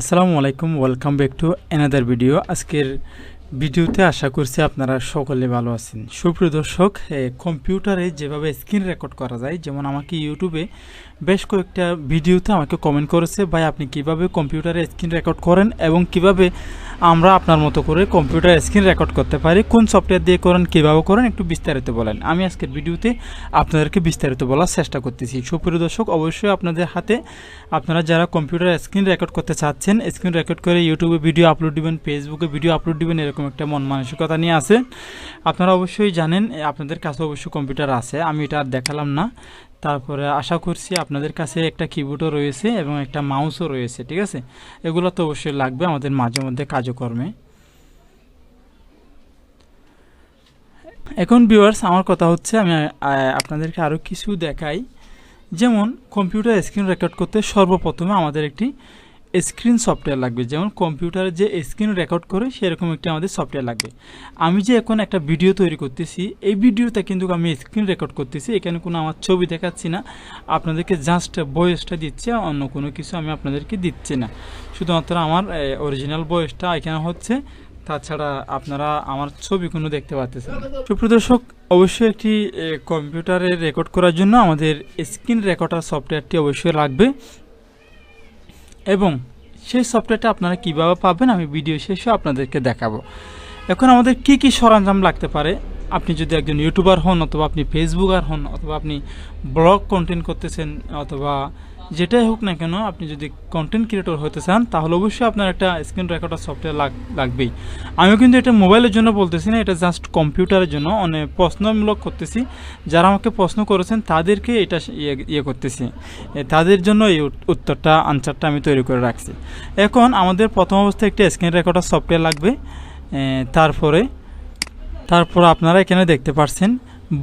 আসসালামু আলাইকুম welcome back to another video আজকের ভিডিওতে আশা করছি আপনারা সকলে ভালো আছেন। সুপ্রিয় দর্শক কম্পিউটারে যেভাবে স্ক্রিন রেকর্ড করা যায়, যেমন আমাকে ইউটিউবে বেশ কয়েকটা ভিডিওতে আমাকে কমেন্ট করেছে, ভাই আপনি কীভাবে কম্পিউটারে স্ক্রিন রেকর্ড করেন এবং কীভাবে আমরা আপনার মতো করে কম্পিউটার স্ক্রিন রেকর্ড করতে পারি। কোন সফটওয়্যার দিয়ে করেন, কীভাবে করেন, একটু বিস্তারিত বলেন। আমি আজকের ভিডিওতে আপনাদেরকে বিস্তারিত বলার চেষ্টা করতেছি। সুপ্রিয় দর্শক, অবশ্যই আপনাদের হাতে আপনারা যারা কম্পিউটার স্ক্রিন রেকর্ড করতে চাচ্ছেন স্ক্রিন রেকর্ড করে ইউটিউবে ভিডিও আপলোড দিবেন ফেসবুকে ভিডিও আপলোড দিবেন, এরকম একটা মন মানসিকতা নিয়ে আছে আপনারা অবশ্যই জানেন, আপনাদের কাছে অবশ্যই কম্পিউটার আছে। আমি এটা আর দেখালাম না। তারপরে আশা করছি আপনাদের কাছে একটা কিবোর্ডও রয়েছে এবং একটা মাউসও রয়েছে, ঠিক আছে? এগুলো তো অবশ্যই লাগবে আমাদের মাঝে মধ্যে কাজকর্মে। এখন ভিউয়ার্স আমার কথা হচ্ছে আমি আপনাদেরকে আরও কিছু দেখাই। যেমন কম্পিউটার স্ক্রিন রেকর্ড করতে সর্বপ্রথমে আমাদের একটি স্ক্রিন সফটওয়্যার লাগবে। যেমন কম্পিউটারে যে স্ক্রিন রেকর্ড করে, সেরকম একটি আমাদের সফটওয়্যার লাগবে। আমি যে এখন একটা ভিডিও তৈরি করতেছি, এই ভিডিওতে কিন্তু আমি স্ক্রিন রেকর্ড করতেছি। এখানে কোনো আমার ছবি দেখাচ্ছি না। আপনাদেরকে জাস্ট বয়সটা দিচ্ছে, অন্য কোনো কিছু আমি আপনাদেরকে দিচ্ছি না। শুধুমাত্র আমার অরিজিনাল বয়সটা এখানে হচ্ছে। তাছাড়া আপনারা আমার ছবি কোনো দেখতে পাচ্ছেন সুপ্রদর্শক অবশ্যই একটি কম্পিউটারে রেকর্ড করার জন্য আমাদের স্ক্রিন রেকর্ডার সফটওয়্যারটি অবশ্যই লাগবে। এবং সেই সফটওয়্যারটা আপনারা কীভাবে পাবেন আমি ভিডিও শেষে আপনাদেরকে দেখাবো। এখন আমাদের কি কি সরঞ্জাম লাগতে পারে? আপনি যদি একজন ইউটিউবার হন অথবা আপনি ফেসবুকার হন অথবা আপনি ব্লগ কন্টেন্ট করতেছেন অথবা যেটাই হোক না কেন, আপনি যদি কন্টেন্ট ক্রিয়েটর হতে চান, তাহলে অবশ্যই আপনার একটা স্ক্রিন রেকর্ডার সফটওয়্যার লাগ, লাগবেই। আমিও কিন্তু এটা মোবাইলের জন্য বলতেছি না, এটা জাস্ট কম্পিউটারের জন্য অনেক প্রশ্নমূলক করতেছি। যারা আমাকে প্রশ্ন করেছেন, তাদেরকে এটা ইয়ে ইয়ে করতেছি। তাদের জন্য এই উত্তরটা আনসারটা আমি তৈরি করে রাখছি। এখন আমাদের প্রথম অবস্থায় একটা স্ক্রিন রেকর্ডার সফটওয়্যার লাগবে। তারপরে তারপর আপনারা এখানে দেখতে পাচ্ছেন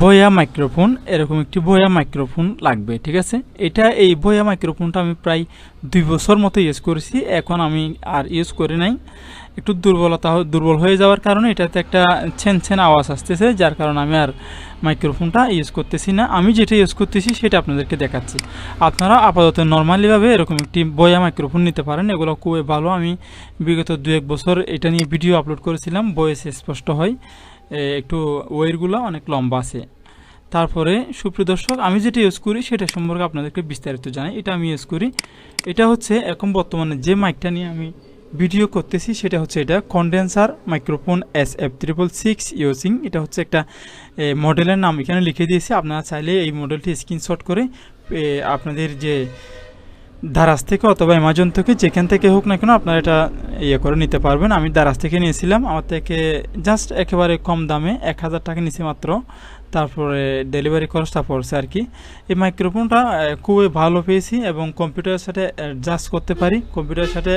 বয়া মাইক্রোফোন, এরকম একটি বয়া মাইক্রোফোন লাগবে, ঠিক আছে? এটা এই বয়া মাইক্রোফোনটা আমি প্রায় দুই বছর মতো ইউজ করেছি, এখন আমি আর ইউজ করি নাই। একটু দুর্বলতা দুর্বল হয়ে যাওয়ার কারণে এটাতে একটা ছেন ছেন আওয়াজ আসতেছে, যার কারণে আমি আর মাইক্রোফোনটা ইউজ করতেছি না। আমি যেটা ইউজ করতেছি সেটা আপনাদেরকে দেখাচ্ছি। আপনারা আপাতত নর্মালিভাবে এরকম একটি বয়া মাইক্রোফোন নিতে পারেন। এগুলো খুবই ভালো। আমি বিগত দু এক বছর এটা নিয়ে ভিডিও আপলোড করেছিলাম। ভয়েস স্পষ্ট হয়। একটু ওয়েরগুলো অনেক লম্বা আছে। তারপরে সুপ্রিয় দর্শক, আমি যেটা ইউজ করি সেটা সম্পর্কে আপনাদেরকে বিস্তারিত জানাই। এটা আমি ইউজ করি। এটা হচ্ছে এখন বর্তমানে যে মাইকটা নিয়ে আমি ভিডিও করতেছি, সেটা হচ্ছে এটা condenser microphone S F triple six using এটা হচ্ছে একটা মডেলের নাম এখানে লিখে দিয়েছি। আপনারা চাইলে এই মডেলটি স্ক্রিনশট করে আপনাদের যে দারাজ থেকে অথবা অ্যামাজন থেকে, যেখান থেকে হোক না কেন আপনারা এটা ইয়ে করে নিতে পারবেন। আমি দারাজ থেকে নিয়েছিলাম। আমার থেকে জাস্ট একেবারে কম দামে এক হাজার টাকা নিয়েছি মাত্র। তারপরে ডেলিভারি খরচটা পড়ছে আর কি। এই মাইক্রোফোনটা খুবই ভালো পেয়েছি এবং কম্পিউটারের সাথে অ্যাডজাস্ট করতে পারি। কম্পিউটারের সাথে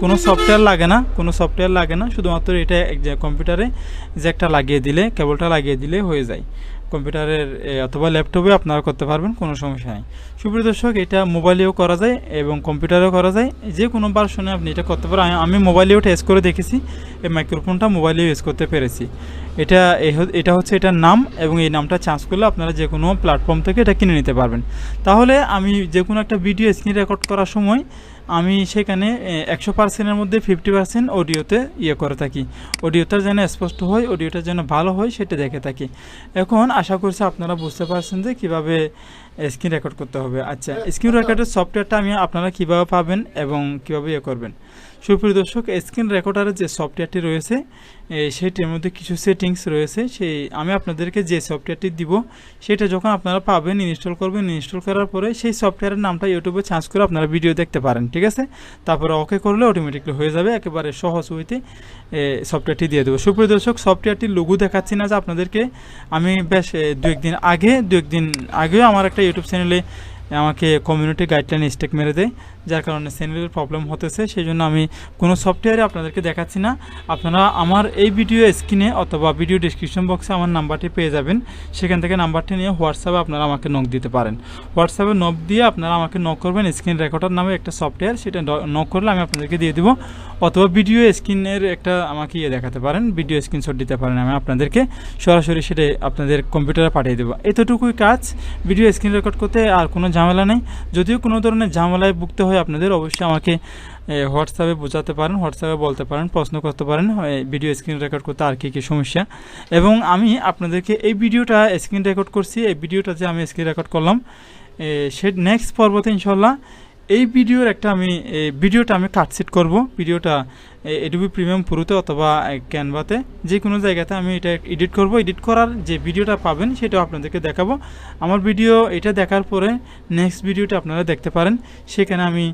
কোনো সফটওয়্যার লাগে না, কোনো সফটওয়্যার লাগে না। শুধুমাত্র এটা কম্পিউটারে যে একটা লাগিয়ে দিলে, কেবলটা লাগিয়ে দিলে হয়ে যায়। কম্পিউটারের অথবা ল্যাপটপে আপনারা করতে পারবেন, কোনো সমস্যা নেই। সুপ্রিয় দর্শক, এটা মোবাইলেও করা যায় এবং কম্পিউটারেও করা যায়। যে কোনো ভার্সনে আপনি এটা করতে পারেন। আমি মোবাইলেও টেস্ট করে দেখেছি। এই মাইক্রোফোনটা মোবাইলেও ইউজ করতে পেরেছি। এটা এটা হচ্ছে এটার নাম এবং এই নামটা চার্জ করলে আপনারা যে কোনো প্ল্যাটফর্ম থেকে এটা কিনে নিতে পারবেন। তাহলে আমি যে কোনো একটা ভিডিও স্ক্রিন রেকর্ড করার সময় আমি সেখানে একশো পার্সেন্টের মধ্যে ফিফটি পার্সেন্ট অডিওতে ইয়ে করে থাকি। অডিওটা যেন স্পষ্ট হয় অডিওটা যেন ভালো হয়, সেটা দেখে থাকি। এখন আশা করছি আপনারা বুঝতে পারছেন যে কীভাবে স্ক্রিন রেকর্ড করতে হবে। আচ্ছা স্ক্রিন রেকর্ডের সফটওয়্যারটা আমি আপনারা কীভাবে পাবেন এবং কীভাবে ইয়ে করবেন? সুপ্রিয় দর্শক স্ক্রিন রেকর্ডারের যে সফটওয়্যারটি রয়েছে সেটির মধ্যে কিছু সেটিংস রয়েছে। সেই আমি আপনাদেরকে যে সফটওয়্যারটি দিব সেটা যখন আপনারা পাবেন ইনস্টল করবেন ইনস্টল করার পরে সেই সফটওয়্যারের নামটা ইউটিউবে চার্জ করে আপনারা ভিডিও দেখতে পারেন ঠিক আছে? তারপরে ওকে করলে অটোমেটিকলি হয়ে যাবে একেবারে সহজ হইতে সফটওয়্যারটি দিয়ে দেবো। সুপ্রিয় দর্শক সফটওয়্যারটির লঘু দেখাচ্ছি না যে আপনাদেরকে। আমি বেশ দু একদিন আগে দু একদিন আগেও আমার একটা ইউটিউব চ্যানেলে আমাকে কমিউনিটি গাইডলাইন স্টেক মেরে দেয়, যার কারণে চ্যানেলের প্রবলেম হতেছে। সেই জন্য আমি কোনো সফটওয়্যারে আপনাদেরকে দেখাচ্ছি না। আপনারা আমার এই ভিডিও স্ক্রিনে অথবা ভিডিও ডিসক্রিপশন বক্সে আমার নাম্বারটি পেয়ে যাবেন। সেখান থেকে নাম্বারটি নিয়ে হোয়াটসঅ্যাপে আপনারা আমাকে নক দিতে পারেন। হোয়াটসঅ্যাপে নক দিয়ে আপনারা আমাকে নক করবেন স্ক্রিন রেকর্ডার নামে একটা সফটওয়্যার সেটা নক করলে আমি আপনাদেরকে দিয়ে দেবো। অথবা ভিডিও স্ক্রিনের একটা আমাকে ইয়ে দেখাতে পারেন। ভিডিও স্ক্রিনশট দিতে পারেন আমি আপনাদেরকে। সরাসরি সেটা আপনাদের কম্পিউটারে পাঠিয়ে দেবো। এতটুকুই কাজ। ভিডিও স্ক্রিন রেকর্ড করতে আর কোনো ঝামেলা নেই। যদিও কোনো ধরনের ঝামেলায় ভুগতে হয় আপনাদের অবশ্যই আমাকে হোয়াটসঅ্যাপে বোঝাতে পারেন হোয়াটসঅ্যাপে বলতে পারেন, প্রশ্ন করতে পারেন ভিডিও স্ক্রিন রেকর্ড করতে আর কী কী সমস্যা। এবং আমি আপনাদেরকে এই ভিডিওটা স্ক্রিন রেকর্ড করছি, এই ভিডিওটা যে আমি স্ক্রিন রেকর্ড করলাম সে নেক্সট পর্বতে ইনশাল্লাহ এই ভিডিওর একটা আমি ভিডিওটা আমি কাটসিট করব। ভিডিওটা এডুবি প্রিমিয়াম পুরোতে অথবা ক্যানভাতে যে কোনো জায়গাতে আমি এটা এডিট করব। এডিট করার যে ভিডিওটা পাবেন, সেটাও আপনাদেরকে দেখাবো। আমার ভিডিও এটা দেখার পরে নেক্সট ভিডিওটা আপনারা দেখতে পারেন। সেখানে আমি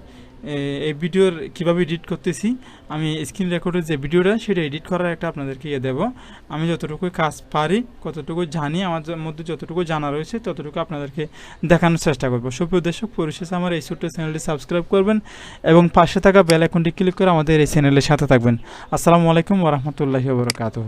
এই ভিডিওর কীভাবে এডিট করতেছি, আমি স্ক্রিন রেকর্ডের যে ভিডিওটা, সেটা এডিট করার একটা আপনাদেরকে ইয়ে দেবো। আমি যতটুকু কাজ পারি, কতটুকু জানি, আমার মধ্যে যতটুকু জানা রয়েছে, ততটুকু আপনাদেরকে দেখানোর চেষ্টা করব। সুপ্রিয় দর্শক, পরিশেষে আমার এই ছোট্ট চ্যানেলটি সাবস্ক্রাইব করবেন এবং পাশে থাকা বেল আইকনটি ক্লিক করে আমাদের এই চ্যানেলের সাথে থাকবেন। আসসালামু আলাইকুম ওরহমতুল্লাহি বরকাতহ।